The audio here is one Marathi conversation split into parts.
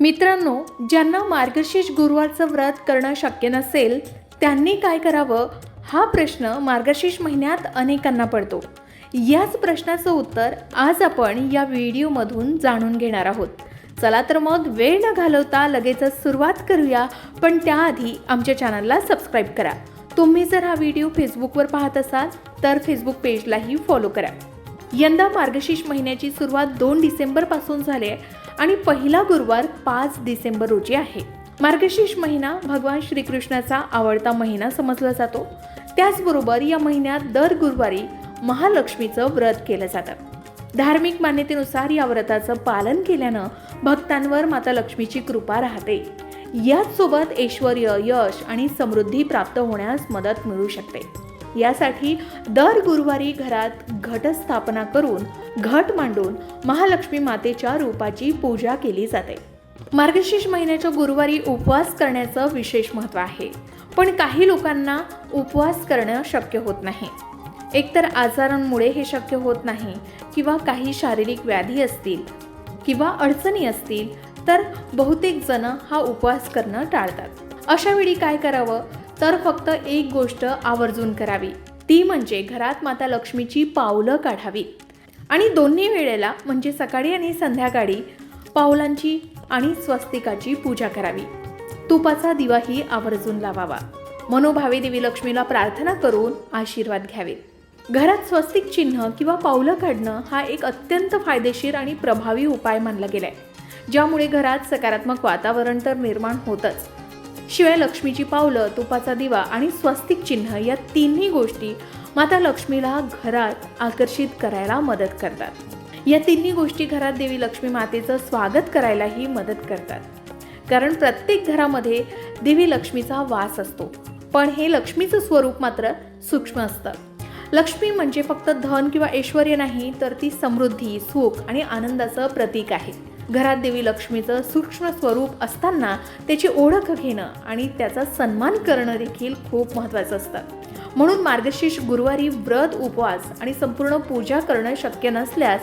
मित्रांनो ज्यांना मार्गशीर्ष गुरुवारचं व्रत करणं शक्य नसेल त्यांनी काय करावं? हा प्रश्न मार्गशीर्ष महिन्यात अनेकांना पडतो. याच प्रश्नाचं उत्तर आज आपण या व्हिडिओमधून जाणून घेणार आहोत. चला तर मग वेळ न घालवता लगेचच सुरुवात करूया पण त्याआधी आमच्या चॅनलला सबस्क्राईब करा. तुम्ही जर हा व्हिडिओ फेसबुकवर पाहत असाल तर फेसबुक पेजलाही फॉलो करा. यंदा मार्गशीर्ष महिन्याची सुरुवात दोन डिसेंबरपासून झाली आहे. आणि पहिला गुरुवार पाच डिसेंबर रोजी आहे. मार्गशीर्ष महिना भगवान श्रीकृष्णाचा आवडता महिना समजला जातो. त्याचबरोबर या महिन्यात दर गुरुवारी महालक्ष्मीचं व्रत केलं जातं. धार्मिक मान्यतेनुसार या व्रताचं पालन केल्यानं भक्तांवर माता लक्ष्मीची कृपा राहते. याचसोबत ऐश्वर्य ऐश्वर यश आणि समृद्धी प्राप्त होण्यास मदत मिळू शकते. यासाठी दर गुरुवारी घरात घटस्थापना करून घट मांडून महालक्ष्मी मातेच्या रूपाची पूजा केली जाते. मार्गशीर्ष महिन्याच्या गुरुवारी उपवास करण्याचं विशेष महत्त्व आहे. पण काही लोकांना उपवास करणं शक्य होत नाही. एकतर आजारांमुळे हे शक्य होत नाही किंवा काही शारीरिक व्याधी असतील किंवा अडचणी असतील तर बहुतेक जण हा उपवास करणं टाळतात. अशा वेळी काय करावं? तर फक्त एक गोष्ट आवर्जून करावी. ती म्हणजे घरात माता लक्ष्मीची पावलं काढावी. आणि दोन्ही वेळेला म्हणजे सकाळी आणि संध्याकाळी पावलांची आणि स्वस्तिकाची पूजा करावी. तुपाचा दिवाही आवर्जून लावावा. मनोभावे देवी लक्ष्मीला प्रार्थना करून आशीर्वाद घ्यावे. घरात स्वस्तिक चिन्ह किंवा पावलं काढणं हा एक अत्यंत फायदेशीर आणि प्रभावी उपाय मानला गेलाय. ज्यामुळे घरात सकारात्मक वातावरण तर निर्माण होतच. शिवाय लक्ष्मीची पावलं तुपाचा दिवा आणि स्वस्तिक चिन्ह या तिन्ही गोष्टी माता लक्ष्मीला घरात आकर्षित करायला मदत करतात. या तिन्ही गोष्टी घरात देवी लक्ष्मी मातेचं स्वागत करायलाही मदत करतात. कारण प्रत्येक घरामध्ये देवी लक्ष्मीचा वास असतो. पण हे लक्ष्मीचं स्वरूप मात्र सूक्ष्म असतं. लक्ष्मी म्हणजे फक्त धन किंवा ऐश्वर नाही तर ती समृद्धी सुख आणि आनंदाचं प्रतीक आहे. घरात देवी लक्ष्मीचं सूक्ष्म स्वरूप असताना त्याची ओळख घेणं आणि त्याचा सन्मान करणं देखील खूप महत्त्वाचं असतं. म्हणून मार्गशीर्ष गुरुवारी व्रत उपवास आणि संपूर्ण पूजा करणं शक्य नसल्यास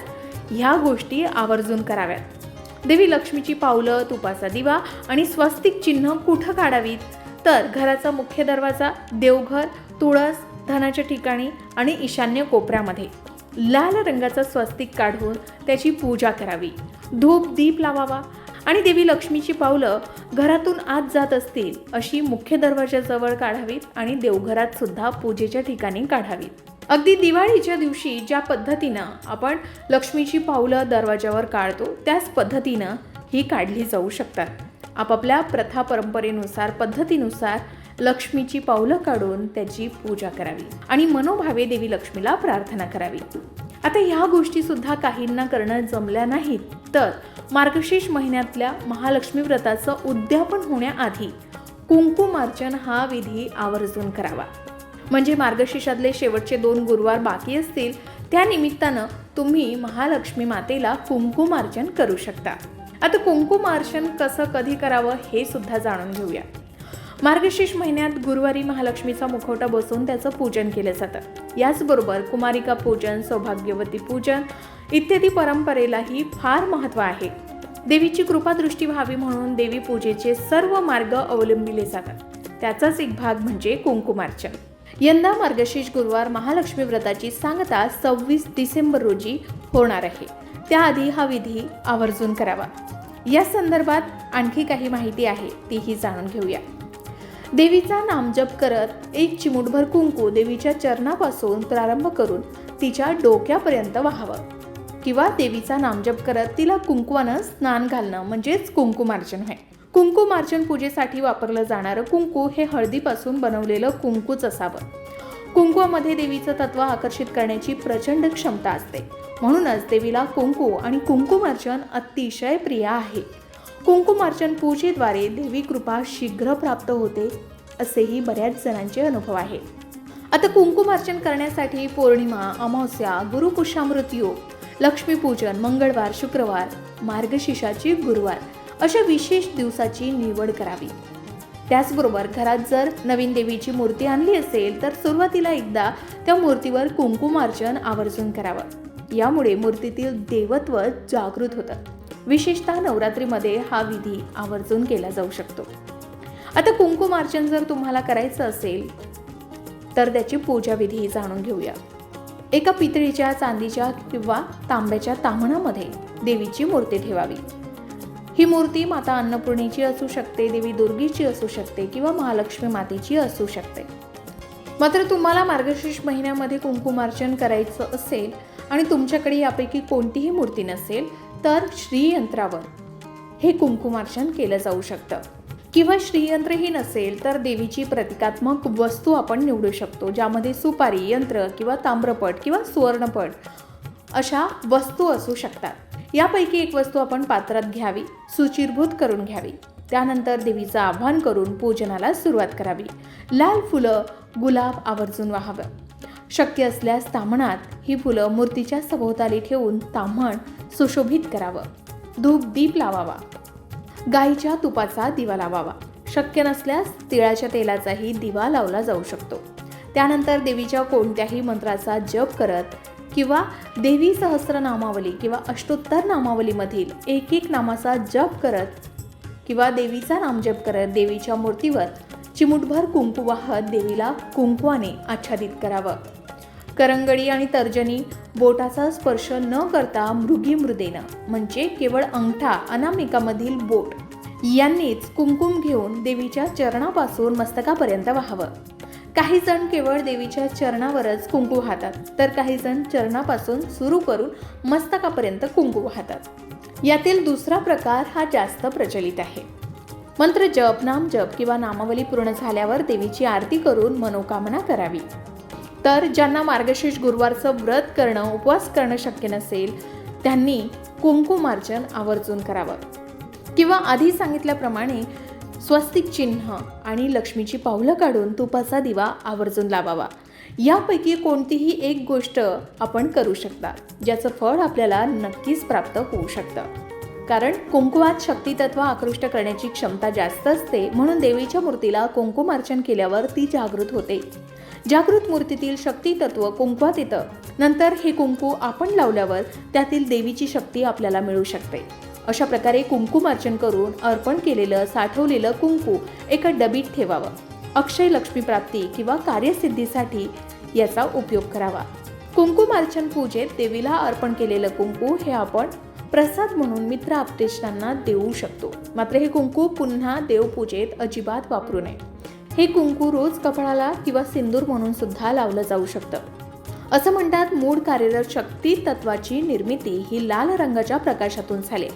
ह्या गोष्टी आवर्जून कराव्यात. देवी लक्ष्मीची पावलं तुपाचा दिवा आणि स्वस्तिक चिन्ह कुठं काढावीत? तर घराचा मुख्य दरवाजा देवघर तुळस धनाच्या ठिकाणी आणि ईशान्य कोपऱ्यामध्ये. लाल रंगाचा स्वस्तिक काढून त्याची पूजा करावी. धूप दीप लावावा आणि देवी लक्ष्मीची पावलं घरातून आत जात असतील अशी मुख्य दरवाजाजवळ काढावीत आणि देवघरात सुद्धा पूजेच्या ठिकाणी काढावीत. अगदी दिवाळीच्या दिवशी ज्या पद्धतीनं आपण लक्ष्मीची पावलं दरवाजावर काढतो त्याच पद्धतीनं ही काढली जाऊ शकतात. आपापल्या प्रथा परंपरेनुसार पद्धतीनुसार लक्ष्मीची पावलं काढून त्याची पूजा करावी आणि मनोभावे देवी लक्ष्मीला प्रार्थना करावी. आता ह्या गोष्टी सुद्धा काहींना करणं जमल्या नाहीत तर मार्गशीर्ष महिन्यातल्या महालक्ष्मी व्रताचं उद्यापन होण्याआधी कुंकुमार्चन हा विधी आवर्जून करावा. म्हणजे मार्गशीर्षातले शेवटचे दोन गुरुवार बाकी असतील त्या निमित्तानं तुम्ही महालक्ष्मी मातेला कुंकुमार्चन करू शकता. आता कुंकुमार्चन कसं कधी करावं हे सुद्धा जाणून घेऊया. मार्गशीर्ष महिन्यात गुरुवारी महालक्ष्मीचा मुखवटा बसवून त्याचं पूजन केलं जातं. याचबरोबर कुमारिका पूजन सौभाग्यवती पूजन इत्यादी परंपरेलाही फार महत्त्व आहे. देवीची कृपादृष्टी व्हावी म्हणून देवी पूजेचे सर्व मार्ग अवलंबिले जातात. त्याचाच एक भाग म्हणजे कुंकुमार्चन. यंदा मार्गशीर्ष गुरुवार महालक्ष्मी व्रताची सांगता सव्वीस डिसेंबर रोजी होणार आहे. त्याआधी हा विधी आवर्जून करावा. या संदर्भात आणखी काही माहिती आहे तीही जाणून घेऊया. देवीचा नामजप करत एक चिमूटभर कुंकू देवीच्या चरणापासून प्रारंभ करून तिच्या डोक्यापर्यंत व्हावं. किंवा देवीचा नामजप करत तिला कुंकवानं स्नान घालणं म्हणजेच कुंकुमार्चन आहे. कुंकुमार्चन पूजेसाठी वापरलं जाणारं कुंकू हे हळदीपासून बनवलेलं कुंकूच असावं. कुंकुमध्ये देवीचं तत्व आकर्षित करण्याची प्रचंड क्षमता असते. म्हणूनच देवीला कुंकू आणि कुंकुमार्चन अतिशय प्रिय आहे. कुंकुमार्चन पूजेद्वारे देवी कृपा शीघ्र प्राप्त होते असेही बऱ्याच जणांचे अनुभव आहेत आता कुंकुमार्चन करण्यासाठी पौर्णिमा अमावस्या गुरुपुष्यामृत योग लक्ष्मीपूजन मंगळवार शुक्रवार मार्गशीर्षाची गुरुवार अशा विशेष दिवसाची निवड करावी. त्याचबरोबर घरात जर नवीन देवीची मूर्ती आणली असेल तर सुरुवातीला एकदा त्या मूर्तीवर कुंकुमार्चन आवर्जून करावं. यामुळे मूर्तीतील देवत्व जागृत होतं. विशेषतः नवरात्रीमध्ये हा विधी आवर्जून केला जाऊ शकतो. आता कुंकुमार्चन जर तुम्हाला करायचं असेल तर त्याची पूजाविधी जाणून घेऊया. एका पितळीच्या चांदीच्या किंवा तांब्याच्या तामणामध्ये देवीची मूर्ती ठेवावी. ही मूर्ती माता अन्नपूर्णेची असू शकते देवी दुर्गीची असू शकते किंवा महालक्ष्मी मातेची असू शकते. मात्र तुम्हाला मार्गशीर्ष महिन्यामध्ये कुंकुमार्चन करायचं असेल आणि तुमच्याकडे यापैकी कोणतीही मूर्ती नसेल तर श्रीयंत्रावर हे कुंकुमार्चन केलं जाऊ शकतं. किंवा श्रीयंत्रही नसेल तर देवीची प्रतिकात्मक वस्तू आपण निवडू शकतो ज्यामध्ये सुपारी यंत्र किंवा ताम्रपट किंवा सुवर्णपट अशा वस्तू असू शकतात. यापैकी एक वस्तू आपण पात्रात घ्यावी सुचिरभूत करून घ्यावी. त्यानंतर देवीचं आव्हान करून पूजनाला सुरुवात करावी. लाल फुलं गुलाब आवर्जून व्हावं. शक्य असल्यास ताम्हणात ही फुलं मूर्तीच्या सभोवताली ठेवून ताम्हण सुशोभित करावं. धूप दीप लावावा. गाईच्या तुपाचा दिवा लावावा. शक्य नसल्यास तिळाच्या तेलाचाही दिवा लावला जाऊ शकतो. त्यानंतर देवीच्या कोणत्याही मंत्राचा जप करत किंवा देवी सहस्रनामावली किंवा अष्टोत्तर नामावलीमधील एक एक नामाचा जप करत किंवा देवीचा नामजप करत देवीच्या मूर्तीवर चिमुटभर कुंकू वाहत देवीला कुंकवाने आच्छादित करावं. करंगडी आणि तर्जनी बोटाचा स्पर्श न करता मृगी मृदेनं म्हणजे केवळ अंगठा अनामिकामधील बोट यांनीच कुंकुम घेऊन देवीच्या चरणापासून मस्तकापर्यंत व्हावं. काही जण केवळ देवीच्या चरणावरच कुंकू वाहतात तर काही जण चरणापासून सुरू करून मस्तकापर्यंत कुंकू वाहतात. यातील दुसरा प्रकार हा जास्त प्रचलित आहे. मंत्र जप नाम जप किंवा नामावली पूर्ण झाल्यावर देवीची आरती करून मनोकामना करावी. तर ज्यांना मार्गशीर्ष गुरुवारचं व्रत करणं उपवास करणं शक्य नसेल त्यांनी कुंकुमार्चन आवर्जून करावं. किंवा आधी सांगितल्याप्रमाणे स्वस्तिक चिन्ह आणि लक्ष्मीची पावलं काढून तुपाचा दिवा आवर्जून लावावा. यापैकी कोणतीही एक गोष्ट आपण करू शकता ज्याचं फळ आपल्याला नक्कीच प्राप्त होऊ शकतं. कारण कुंकुमात शक्तितत्व आकृष्ट करण्याची क्षमता जास्त असते म्हणून देवीच्या मूर्तीला कुंकुमार्चन केल्यावर ती जागृत होते. जागृत मूर्तीतील शक्तितत्व कुंकुवात येतं. नंतर हे कुंकू आपण लावल्यावर त्यातील देवीची शक्ती आपल्याला मिळू शकते. अशा प्रकारे कुंकुमार्चन करून अर्पण केलेलं साठवलेलं कुंकू एका डबीत ठेवावं. अक्षय लक्ष्मी प्राप्ती किंवा कार्यसिद्धीसाठी याचा उपयोग करावा. कुंकुमार्चन पूजेत देवीला अर्पण केलेलं कुंकू हे आपण प्रसाद म्हणून मित्र आपतेष्टांना देऊ शकतो. मात्र हे कुंकू पुन्हा देवपूजेत अजिबात वापरू नये. हे कुंकू रोज कपाळाला किंवा सिंदूर म्हणून सुद्धा लावलं जाऊ शकतं. असं म्हणतात मूळ कार्यरत शक्ती तत्वाची निर्मिती ही लाल रंगाच्या प्रकाशातून झाली.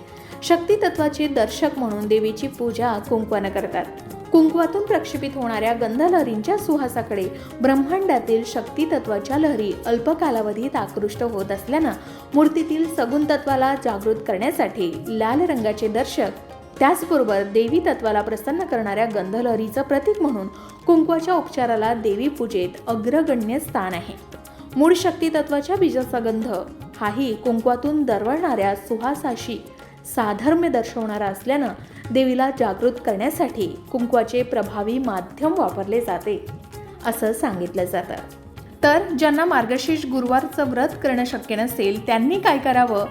शक्ती तत्वाचे दर्शक म्हणून देवीची पूजा कुंकवानं करतात. कुंकवातून प्रक्षेपित होणाऱ्या गंधलहरींच्या सुहासाकडे ब्रह्मांडातील शक्ती तत्वाच्या लहरी अल्प कालावधीत आकृष्ट होत असल्यानं मूर्तीतील सगुण तत्वाला जागृत करण्यासाठी लाल रंगाचे दर्शक त्याचबरोबर देवी तत्वाला प्रसन्न करणाऱ्या गंधलहरीचं प्रतीक म्हणून कुंकवाच्या उपचाराला देवी पूजेत अग्रगण्य स्थान आहे. मूळ शक्ती तत्वाच्या बीजाचा गंध हाही कुंकवातून दरवळणाऱ्या सुहासाशी साधर्म्य दर्शवणारा असल्यानं देवीला जागृत करण्यासाठी कुंकवाचे प्रभावी माध्यम वापरले जाते असं सांगितलं जातं. तर ज्यांना मार्गशीर्ष गुरुवारचं व्रत करणं शक्य नसेल त्यांनी काय करावं?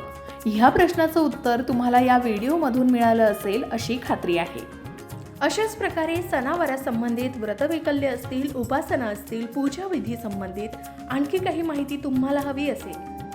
ह्या प्रश्नाचं उत्तर तुम्हाला या व्हिडिओमधून मिळालं असेल अशी खात्री आहे. अशाच प्रकारे सणावारासंबंधित व्रतवैकल्य असतील उपासना असतील पूजाविधी संबंधित आणखी काही माहिती तुम्हाला हवी असेल